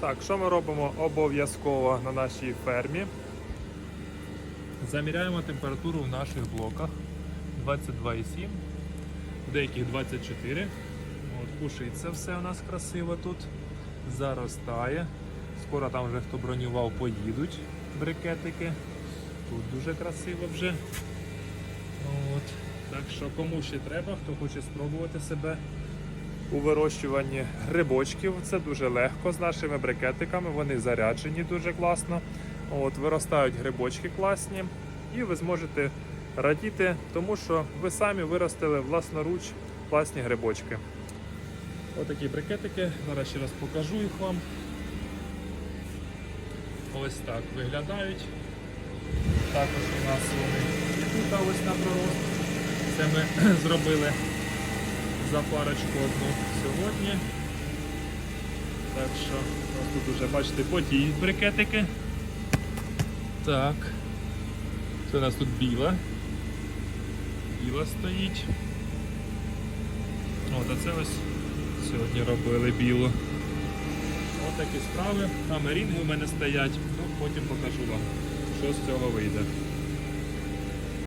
Так, що ми робимо обов'язково на нашій фермі? Заміряємо температуру в наших блоках 22,7, в деяких 24. От, Кушається все у нас красиво тут. Заростає. Скоро там вже хто бронював, поїдуть брикетики. Тут дуже красиво вже. От. Так що кому ще треба, хто хоче спробувати себе у вирощуванні грибочків. Це дуже легко з нашими брикетиками. Вони заряджені дуже класно. От, виростають грибочки класні, і ви зможете радіти, тому що ви самі виростили власноруч класні грибочки. Отакі брикетики. Зараз ще раз покажу їх вам. Ось так виглядають. Також у нас вони і тут ось на пророст. Це ми зробили за парочку одну сьогодні. Так що у нас тут вже, бачите, потіють брикетики. Так. Це у нас тут біла. Біла стоїть. От, а це ось сьогодні робили білу. Ось такі справи. А мерінги у мене стоять. Ну, потім покажу вам, що з цього вийде.